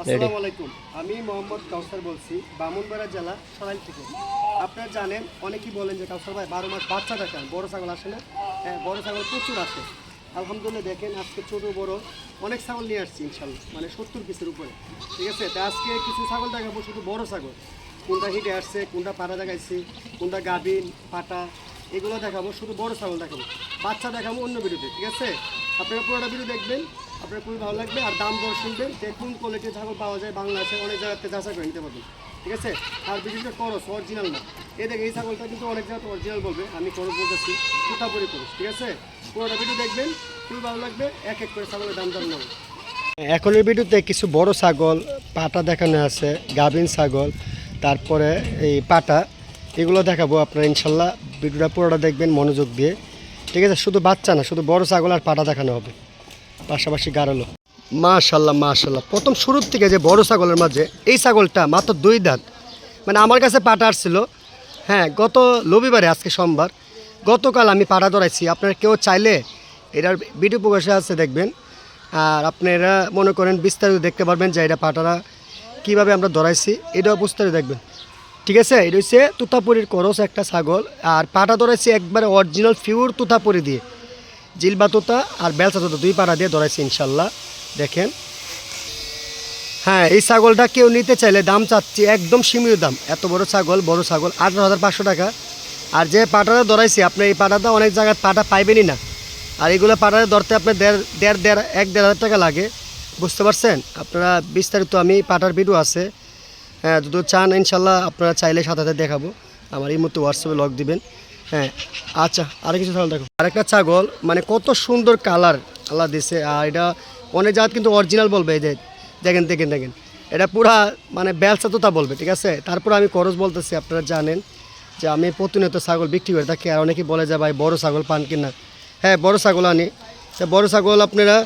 আসসালামু আলাইকুম। আমি মোহাম্মদ কাউসার বলছি, বামুনবাড়া জেলা সরাইল থেকে। আপনারা জানেন, অনেকেই বলেন যে কাউসার ভাই বারো মাস বাচ্চা দেখান বড় ছাগল আসে না। হ্যাঁ বড় ছাগল প্রচুর আসে। আলহামদুলিল্লাহ, দেখেন আজকে ছোট, বড়, অনেক ছাগল নিয়ে আসছি ইনশাল্লাহ মানে সত্তর পিসের উপরে। ঠিক আছে? তা আজকে কিছু ছাগল দেখাবো, শুধু বড় ছাগল। কোনটা হিটে আসছে, কোনটা পাটা দেখাইছি, কোনটা গাভিন, পাটা, এগুলো দেখাবো, শুধু বড় ছাগল দেখাবো। বাচ্চা দেখাবো অন্য ভিডিওতে, ঠিক আছে? আপনারা পুরোটা ভিডিও দেখবেন আপনার খুবই ভালো লাগবে। আর দাম দর শুনবেন যে কোন কোয়ালিটির ছাগল পাওয়া যায় বাংলাদেশে অনেক জায়গাতে যাচাই করে নিতে পারবেন। ঠিক আছে? আর বিশেষ করে করস অরিজিনাল না। এই দেখ এই ছাগলটা কিন্তু অনেক জায়গাতে অরিজিনাল বলবে। আমি করস বলতেছি তুতাপুরি করস, ঠিক আছে? পুরোটা ভিডিও দেখবেন, খুবই ভালো লাগবে। এক এক করে ছাগলের দাম দর নেব এখনের ভিডিওতে কিছু বড় ছাগল, পাটা দেখানো আছে, গাভিন ছাগল, তারপরে এই পাটা, এগুলো দেখাবো আপনারা ইনশাল্লাহ। ভিডিওটা পুরোটা দেখবেন মনোযোগ দিয়ে। ঠিক আছে? শুধু বাচ্চা না, শুধু বড় ছাগল আর পাটা দেখানো হবে। পাশাপাশি গাড়ালো। মাশাল্লাহ মাশাল্লাহ। প্রথম শুরুর থেকে যে বড় ছাগলের মাঝে, এই ছাগলটা মাত্র দুই দাঁত। মানে আমার কাছে পাটা আসছিল। হ্যাঁ গত রবিবারে, আজকে সোমবার, গতকাল আমি পাটা ধরাইছি। আপনারা কেউ চাইলে এটার ভিডিও প্রকাশে আছে, দেখবেন। আর আপনারা মনে করেন বিস্তারিত দেখতে পারবেন যে এটা পাটারা কীভাবে আমরা ধরাইছি এটাও বিস্তারিত দেখবেন। ঠিক আছে? এটা হচ্ছে তুতাপুরির করস একটা ছাগল। আর পাটা ধরাইছি একবারে অরিজিনাল পিওর তুতাপুরি দিয়ে। জিলবা তোতা আর বেলসা তোতা দুই পাড়া দিয়ে ধরাইছি ইনশাল্লাহ। দেখেন। হ্যাঁ এই ছাগলটা কেউ নিতে চাইলে দাম চাচ্ছি একদম সীমিত দাম। এত বড় ছাগল বড় ছাগল, আঠারো হাজার পাঁচশো টাকা। আর যে পাটাটা ধরাইছি, আপনি এই পাটাটা অনেক জায়গায় পাটা পাইবেনই না। আর এগুলো পাটাটা ধরতে আপনার দেড় দেড় দেড়, এক, দেড় হাজার টাকা লাগে। বুঝতে পারছেন? আপনারা বিস্তারিত আমি পাটার ভিডিও আছে। হ্যাঁ যদি চান, ইনশাল্লাহ আপনারা চাইলে সাথে সাথে দেখাবো। আমার এই মুহূর্তে হোয়াটসঅ্যাপে লগ দিবেন। হ্যাঁ আচ্ছা আর কিছু ছাগল দেখো আরেকটা ছাগল মানে কত সুন্দর কালার আল্লাহ দিছে, আর এটা অনেক জাত কিন্তু অরিজিনাল বলবে এই যে, দেখেন দেখেন দেখেন। এটা পুরা মানে ব্যবসা তো তা বলবে, ঠিক আছে? তারপর আমি খরচ বলতেছি, আপনারা জানেন যে আমি প্রতিনিয়ত ছাগল বিক্রি করে থাকি, আর অনেকেই বলে যে, ভাই, বড় ছাগল পান কিনা হ্যাঁ বড় ছাগল আনি। তা বড় ছাগল আপনারা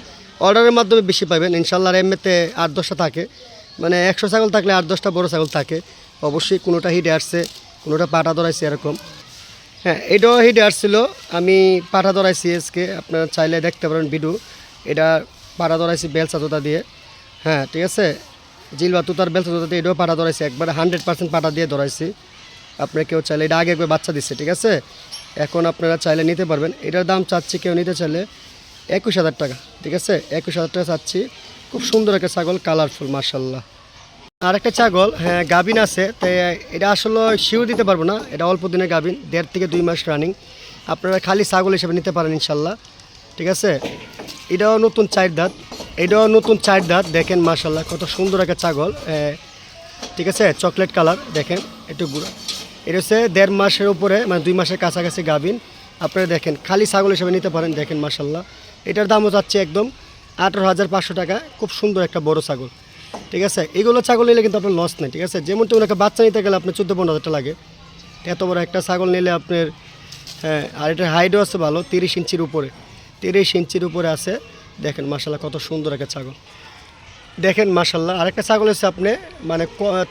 অর্ডারের মাধ্যমে বেশি পাবেন ইনশাল্লাহ এমনিতে আট, দশটা থাকে। মানে একশো ছাগল থাকলে আট, দশটা বড় ছাগল থাকে। অবশ্যই কোনোটা হিটে আসছে, কোনোটা পাটা ধরাইছে, এরকম। হ্যাঁ এটাও হিটে আসছিল। আমি পাঠা ধরাইছি আজকে, আপনারা চাইলে দেখতে পারেন ভিডিও এটা পাটা ধরাইছি বেলসা তোতা দিয়ে। হ্যাঁ ঠিক আছে? জিলবা তুতার বেলসা তোতা দিয়ে এটাও পাঠা ধরাইছি। একবারে হান্ড্রেড পার্সেন্ট পাঠা দিয়ে ধরাইছি। আপনারা কেউ চাইলে এটা আগে একবার বাচ্চা দিচ্ছে ঠিক আছে? এখন আপনারা চাইলে নিতে পারবেন। এটার দাম চাচ্ছি কেউ নিতে চাইলে একুশ হাজার টাকা, ঠিক আছে? একুশ হাজার টাকা চাচ্ছি। খুব সুন্দর একটা ছাগল কালারফুল মার্শাল্লাহ আর একটা ছাগল হ্যাঁ গাভিন আছে তাই এটা আসলে শিও দিতে পারব না, এটা অল্প দিনের গাভিন, দেড় থেকে দুই মাস রানিং আপনারা খালি ছাগল হিসেবে নিতে পারেন ইনশাল্লাহ, ঠিক আছে? এটাও নতুন চার দাঁত, এটাও নতুন চার দাঁত, দেখেন মার্শাল্লাহ কত সুন্দর একটা ছাগল ঠিক আছে? চকলেট কালার, দেখেন, একটু গুঁড়ো। এটা হচ্ছে দেড় মাসের উপরে মানে দুই মাসের কাছাকাছি গাভিন। আপনারা দেখেন, খালি ছাগল হিসেবে নিতে পারেন, দেখেন মার্শাল্লাহ এটার দামও যাচ্ছে একদম আঠারো হাজার পাঁচশো টাকা, খুব সুন্দর একটা বড় ছাগল। ঠিক আছে? এগুলো ছাগল নিলে কিন্তু আপনার লস নেই, ঠিক আছে? যেমন তেমন একটা বাচ্চা নিতে গেলে আপনার চোদ্দ পনেরো হাজার টাকা লাগে। এত বড় একটা ছাগল নিলে আপনার হ্যাঁ আর এটার হাইটও আছে ভালো, তিরিশ ইঞ্চির উপরে। তিরিশ ইঞ্চির উপরে আছে। দেখেন মাসাল্লাহ কত সুন্দর একটা ছাগল। দেখেন মাসাল্লাহ আরেকটা ছাগল হচ্ছে আপনি মানে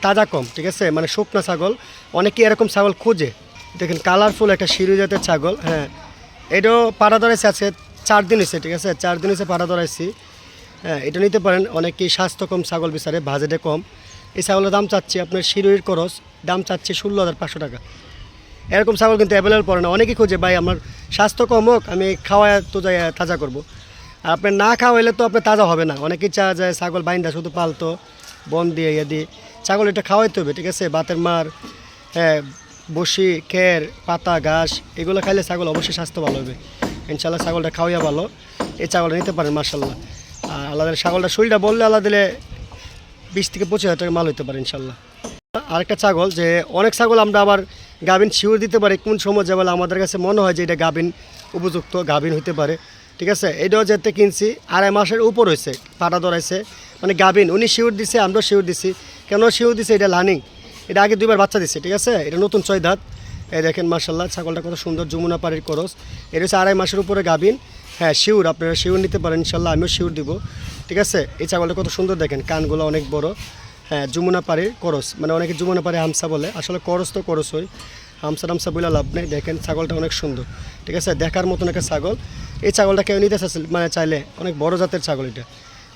তাজা কম, ঠিক আছে? মানে শুকনা ছাগল। অনেকে এরকম ছাগল খোঁজে। দেখেন কালারফুল একটা শিরু জাতের ছাগল হ্যাঁ। এটাও পাড়া ধরাইছে আছে, চার দিন হয়েছে, ঠিক আছে? চার দিন হয়েছে পাড়া ধরাইছি হ্যাঁ এটা নিতে পারেন। অনেকেই স্বাস্থ্য কম ছাগল বিচারে, বাজেটে কম। এই ছাগলের দাম চাচ্ছি আপনার শিরুইর খরচ, দাম চাচ্ছে ষোলো হাজার পাঁচশো টাকা। এরকম ছাগল কিন্তু অ্যাভেলেবল পড়ে না। অনেকেই খোঁজে, ভাই, আমার স্বাস্থ্য কম হোক, আমি খাওয়ায় তো যাই তাজা করব। আর আপনার না খাওয়াইলে তো আপনার তাজা হবে না। অনেকেই চা যায় ছাগল বাইন্দা, শুধু পালতো, বন দিয়ে ইয়ে দিয়ে। ছাগল এটা খাওয়াইতে হবে, ঠিক আছে? বাতের মার হ্যাঁ বসি, খের, পাতা, ঘাস, এগুলো খাইলে ছাগল অবশ্যই স্বাস্থ্য ভালো হবে। ইনশাল্লাহ ছাগলটা খাওয়াইয়া ভালো। এই ছাগলটা নিতে পারেন মার্শাল্লাহ আর আলাদা ছাগলটা শরীরটা বললে আলাদা দিলে বিশ থেকে পঁচিশ হাজার টাকা মাল হতে পারে ইনশাল্লাহ। আরেকটা ছাগল যে অনেক ছাগল আমরা আবার গাভিন শিওর দিতে পারি, কোন সময় যে বলে আমাদের কাছে মনে হয় যে এটা গাভিন উপযুক্ত গাভিন হতে পারে। ঠিক আছে? এটাও যেতে কিনছি, আড়াই মাসের উপর হয়েছে পাটা ধরাইছে। মানে গাভিন, উনি শিওর দিছে, আমরাও শিওর দিছি। কেন শিওর দিছে? এটা লার্নিং এটা আগে দুইবার বাচ্চা দিচ্ছে ঠিক আছে? এটা নতুন ছয় দাঁত। এই দেখেন মার্শাল্লাহ ছাগলটা কত সুন্দর যমুনা পাড়ির করস এটা হচ্ছে আড়াই মাসের উপরে গাভিন। হ্যাঁ শিউর, আপনারা শিউর নিতে পারেন, ইনশাল্লাহ আমিও শিউর দিব। ঠিক আছে? এই ছাগলটা কত সুন্দর দেখেন, কানগুলো অনেক বড়। হ্যাঁ যমুনা পাড়ির করস মানে অনেকে যমুনা পাড়ি হামসা বলে। আসলে করস তো করস হয়, হামসা টামসা বলে লাভ নেই। দেখেন, ছাগলটা অনেক সুন্দর। ঠিক আছে? দেখার মতন একটা ছাগল। এই ছাগলটা কেউ নিতে চাচ্ছে মানে চাইলে, অনেক বড় জাতের ছাগল এটা।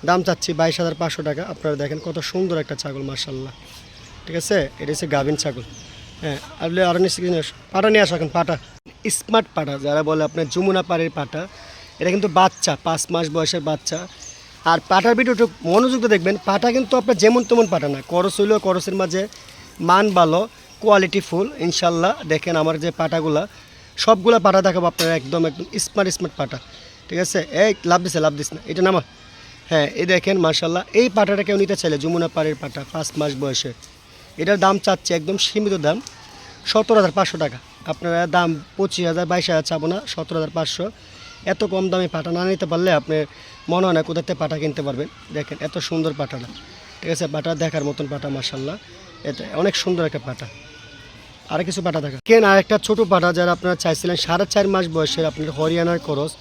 দাম চাচ্ছি বাইশ হাজার পাঁচশো টাকা। আপনারা দেখেন কত সুন্দর একটা ছাগল মার্শাল্লাহ ঠিক আছে? এটা হচ্ছে গাভিন ছাগল। হ্যাঁ আর আরও নিশ্চিত পাটা নিয়ে আসো এখন, পাটা। স্মার্ট পাটা, যারা বলে আপনার যমুনা পাড়ের পাটা এটা কিন্তু বাচ্চা, পাঁচ মাস বয়সের বাচ্চা। আর পাটার ভিডিওটা মনোযোগ দিয়ে দেখবেন, পাটা কিন্তু আপনার যেমন তেমন পাটা না। করস হইলেও করসের মাঝে মান ভালো কোয়ালিটি ফুল ইনশাল্লাহ। দেখেন আমার যে পাটাগুলা, সবগুলা পাটা দেখাবো আপনারা একদম একদম স্মার্ট স্মার্ট পাটা। ঠিক আছে? এই, লাভ দিছে, লাভ দিস না। এটা নামা। হ্যাঁ এই দেখেন মার্শাল্লাহ এই পাটাটা কেউ নিতে চাইলে যমুনা পাড়ের পাটা, পাঁচ মাস বয়সে এটার দাম চাচ্ছে একদম সীমিত দাম, সতেরো হাজার পাঁচশো টাকা। আপনারা দাম পঁচিশ হাজার, বাইশ হাজার চাবো না, সতেরো হাজার পাঁচশো। এত কম দামে পাটা না নিতে পারলে আপনি মনে হয় না কোথাতে পাটা কিনতে পারবেন। দেখেন, এত সুন্দর পাটাটা। ঠিক আছে, পাটা দেখার মতন পাটা মার্শাল্লাহ এটা অনেক সুন্দর একটা পাটা। আর কিছু পাটা দেখা। কেন আর একটা ছোটো পাটা যারা আপনারা চাইছিলেন, সাড়ে চার মাস বয়সের আপনার হরিয়ানার করস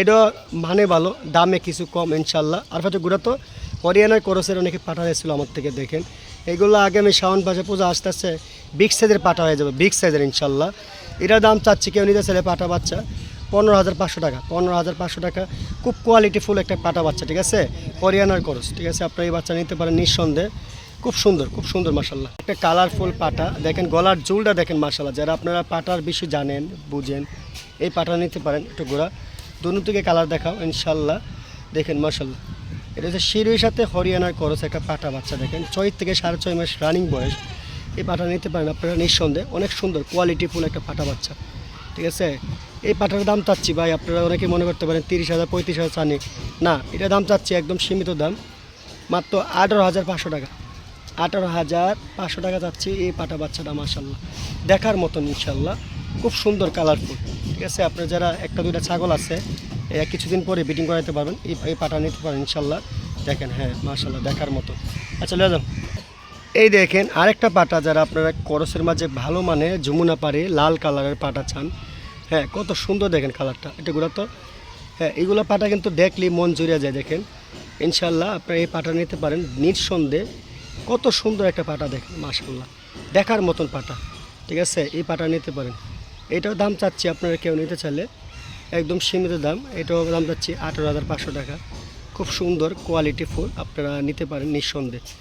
এটা মানে ভালো, দামে কিছু কম ইনশাল্লাহ আর হয়তো গুড়া তো, হরিয়ানার করসের অনেকে পাঠা হয়েছিল আমার থেকে, দেখেন। এগুলো আগামী শ্রাবণ পাশে পূজা আস্তে আস্তে বিগ সাইজের পাটা হয়ে যাবে বিগ সাইজের ইনশাল্লাহ এটার দাম চাচ্ছি কেউ নিতে ছেলে পাটা বাচ্চা। পনেরো হাজার পাঁচশো টাকা, পনেরো হাজার পাঁচশো টাকা। খুব কোয়ালিটিফুল একটা পাটা বাচ্চা, ঠিক আছে? হরিয়ানার করস ঠিক আছে? আপনারা এই বাচ্চা নিতে পারেন নিঃসন্দেহে। খুব সুন্দর খুব সুন্দর মাসাল্লাহ একটা কালারফুল পাটা। দেখেন, গলার জুলটা দেখেন মাসাল্লাহ যারা আপনারা পাটার বিষয় জানেন, বুঝেন, এই পাটা নিতে পারেন একটু গোড়া দুনো থেকে কালার দেখাও ইনশাল্লাহ দেখেন মাসাল্লাহ এটা হচ্ছে শিরুর সাথে হরিয়ানার করস একটা পাটা বাচ্চা, দেখেন। ছয় থেকে সাড়ে ছয় মাস রানিং বয়স। এই পাটা নিতে পারেন আপনারা নিঃসন্দেহে। অনেক সুন্দর কোয়ালিটিফুল একটা পাটা বাচ্চা। ঠিক আছে? এই পাটার দাম চাচ্ছি ভাই, আপনারা অনেকে মনে করতে পারেন তিরিশ হাজার, পঁয়ত্রিশ হাজার চানি না, এটা দাম চাচ্ছি একদম সীমিত দাম। মাত্র আঠারো হাজার পাঁচশো টাকা। আঠারো হাজার পাঁচশো টাকা চাচ্ছি এই পাটা বাচ্চাটা মাসাল্লাহ দেখার মতন ইনশাল্লাহ খুব সুন্দর কালারফুল ঠিক আছে? আপনার যারা একটা, দুইটা ছাগল আছে, এ কিছুদিন পরে বিটিং করাতে পারবেন। এই পাটা নিতে পারেন ইনশাল্লাহ দেখেন হ্যাঁ মাসাল্লাহ দেখার মতো আচ্ছা লে যান। এই দেখেন, আরেকটা পাটা যারা আপনারা করসের মাঝে ভালো মানে যমুনা পারে লাল কালারের পাটা চান। হ্যাঁ কত সুন্দর দেখেন কালারটা। এটা গুলো তো হ্যাঁ এইগুলো পাটা কিন্তু দেখলেই মন জুড়ে যায় দেখেন। ইনশাল্লাহ আপনারা এই পাটা নিতে পারেন নিঃসন্দেহে। কত সুন্দর একটা পাটা দেখেন মাশাল্লাহ দেখার মতন পাটা, ঠিক আছে? এই পাটা নিতে পারেন। এটাও দাম চাচ্ছি আপনারা কেউ নিতে চাইলে, একদম সীমিত দাম। এটাও দাম চাচ্ছি আঠারো হাজার পাঁচশো টাকা। খুব সুন্দর কোয়ালিটি ফুল আপনারা নিতে পারেন নিঃসন্দেহে।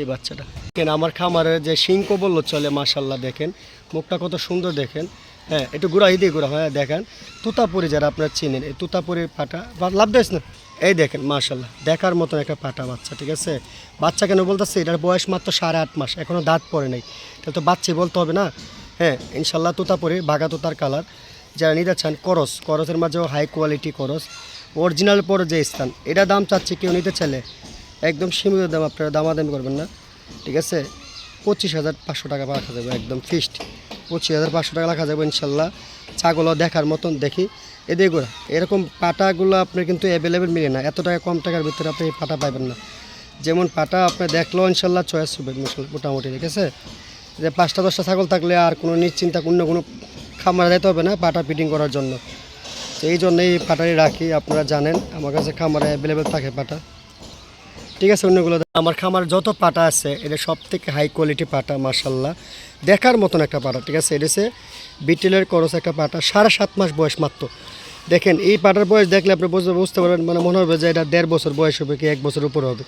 এই বাচ্চাটা। দেখেন, আমার খামারের যে সিংক বলল চলে মাশাল্লাহ দেখেন। মুখটা কত সুন্দর দেখেন। হ্যাঁ একটু ঘোরা দিয়ে ঘোরা হ্যাঁ দেখেন। তুতাপুরি যারা আপনারা চিনেন, এই তুতাপুরির পাটা লাভ দেয় না। এই দেখেন মাশাল্লাহ দেখার মতন একটা পাটা বাচ্চা, ঠিক আছে? বাচ্চা কেন বলতেছে, এটার বয়স মাত্র সাড়ে আট মাস এখনও দাঁত পড়ে নাই। তাহলে তো বাচ্চাই বলতে হবে না। হ্যাঁ ইনশাল্লাহ তুতাপুরি বাঘা তুতার কালার। যারা নিতে চান, করস, করসের মাঝেও হাই কোয়ালিটি করস। অরিজিনাল পরে যে স্থান, এটা দাম চাচ্ছে কেউ নিতে চাইলে একদম সীমিত দাম আপনারা দামাদামি করবেন না, ঠিক আছে? পঁচিশ হাজার পাঁচশো টাকা রাখা যাবে, একদম ফিক্সড পঁচিশ হাজার পাঁচশো টাকা রাখা যাবে ইনশাল্লাহ। ছাগলও দেখার মতন দেখি। এদিকে এরকম পাটাগুলো আপনার কিন্তু অ্যাভেলেবেল মিলে না। এত টাকা, কম টাকার ভিতরে আপনি এই পাটা পাবেন না। যেমন পাটা আপনি দেখলেও ইনশাল্লাহ চয়েস হবে মোটামুটি, ঠিক আছে? যে পাঁচটা, দশটা ছাগল থাকলে আর কোনো নিশ্চিন্তা অন্য কোনো খামারে যেতে হবে না পাটা ফিটিং করার জন্য। তো এই জন্যই পাটাই রাখি, আপনারা জানেন, আমার কাছে খামারে অ্যাভেলেবেল থাকে পাটা। ঠিক আছে, অন্যগুলো আমার খামার যত পাটা আছে, এটা সব থেকে হাই কোয়ালিটি পাটা মার্শাল্লাহ দেখার মতন একটা পাটা, ঠিক আছে? এটা হচ্ছে বিটেলের করস একটা পাটা, সাড়ে সাত মাস বয়স মাত্র। দেখেন, এই পাটার বয়স দেখলে আপনি বুঝতে বুঝতে পারবেন মানে মনে হবে যে এটা দেড় বছর বয়স হবে কি এক বছর উপর হবে।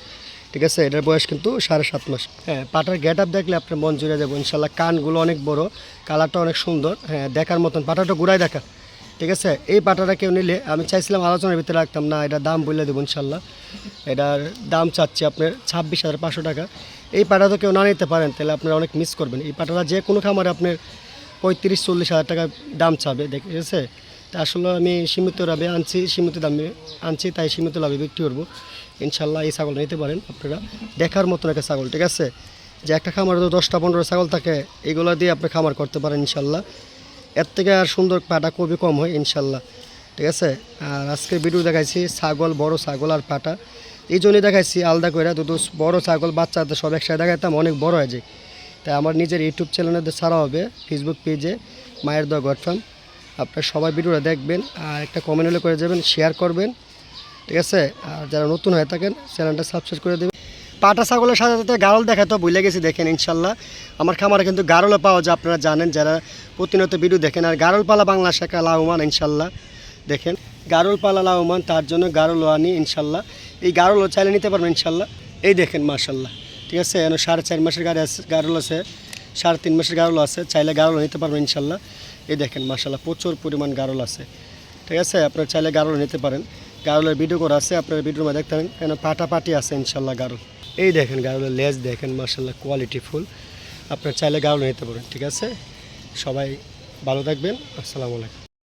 ঠিক আছে? এটার বয়স কিন্তু সাড়ে সাত মাস। হ্যাঁ পাটার গেট আপ দেখলে আপনার মন জুড়ে যাব ইনশাল্লাহ কানগুলো অনেক বড় কালারটা অনেক সুন্দর। হ্যাঁ দেখার মতন, পাটাটা ঘুরাই দেখা ঠিক আছে? এই পাটাটা কেউ নিলে, আমি চাইছিলাম আলোচনার ভিতরে রাখতাম, না এটা দাম বলে দেবো ইনশাল্লাহ। এটার দাম চাচ্ছি আপনার ছাব্বিশ হাজার পাঁচশো টাকা। এই পাটা তো কেউ না নিতে পারেন, তাহলে আপনারা অনেক মিস করবেন। এই পাটাটা যে কোনো খামারে আপনার পঁয়ত্রিশ চল্লিশ হাজার টাকা দাম চাবে ঠিক আছে? তা আসলে আমি সীমিত লাভে আনছি, সীমিত দামে আনছি, তাই সীমিত লাভে বিক্রি করব। ইনশাল্লাহ এই ছাগল নিতে পারেন, আপনারা দেখার মতন একটা ছাগল, ঠিক আছে? যে একটা খামারে তো দশটা পনেরো ছাগল থাকে, এগুলো দিয়ে আপনি খামার করতে পারেন ইনশাল্লাহ। এর থেকে আর সুন্দর পাটা খুবই কম হয়, ইনশাল্লাহ। ঠিক আছে? আর আজকে ভিডিও দেখাইছি ছাগল, বড় ছাগল আর পাটা। এই জন্যই দেখাইছি, আলাদা করে দুটো বড় ছাগল, বাচ্চাদের সব একসাথে দেখাইতাম, অনেক বড় হয়ে যায়। তাই আমার নিজের ইউটিউব চ্যানেলে ছাড়া হবে ফেসবুক পেজে মায়ের দোয়া গড ফার্ম। আপনারা সবাই ভিডিওটা দেখবেন, আর একটা কমেন্ট হলে করে যাবেন শেয়ার করবেন। ঠিক আছে? আর যারা নতুন হয়ে থাকেন, চ্যানেলটা সাবস্ক্রাইব করে দেবেন। পাটা ছাগলের সাথে সাথে গারল দেখা তো ভুলে গেছি, দেখেন ইনশাল্লাহ। আমার খামারে কিন্তু গারলও পাওয়া যায়, আপনারা জানেন, যারা প্রতিনিয়ত ভিডিও দেখেন। আর গারল পালা বাংলা শেখা লাভবান, ইনশাল্লাহ। দেখেন, গারল পালা লাভবান, তার জন্য গারল আনি, ইনশাল্লাহ। এই গারলও চাইলে নিতে পারবেন, ইনশাল্লাহ। এই দেখেন মার্শাল্লাহ ঠিক আছে, এখানে সাড়ে চার মাসের গাড়ি আছে, গারল আছে, সাড়ে তিন মাসের গারল আছে, চাইলে গারল নিতে পারবেন, ইনশাল্লাহ। এই দেখেন মার্শাল্লাহ প্রচুর পরিমাণ গারল আছে। ঠিক আছে, আপনারা চাইলে গারল নিতে পারেন। গারলের ভিডিও করা আছে, আপনারা ভিডিওর মধ্যে দেখতে পারেন কেন পাটা পাটি আছে, ইনশাল্লাহ, গারল। এই দেখেন গারলের লেজ দেখেন মার্শাল্লাহ কোয়ালিটি ফুল আপনার চাইলে গারল নিতে পারেন, ঠিক আছে? সবাই ভালো থাকবেন। আসসালামু আলাইকুম।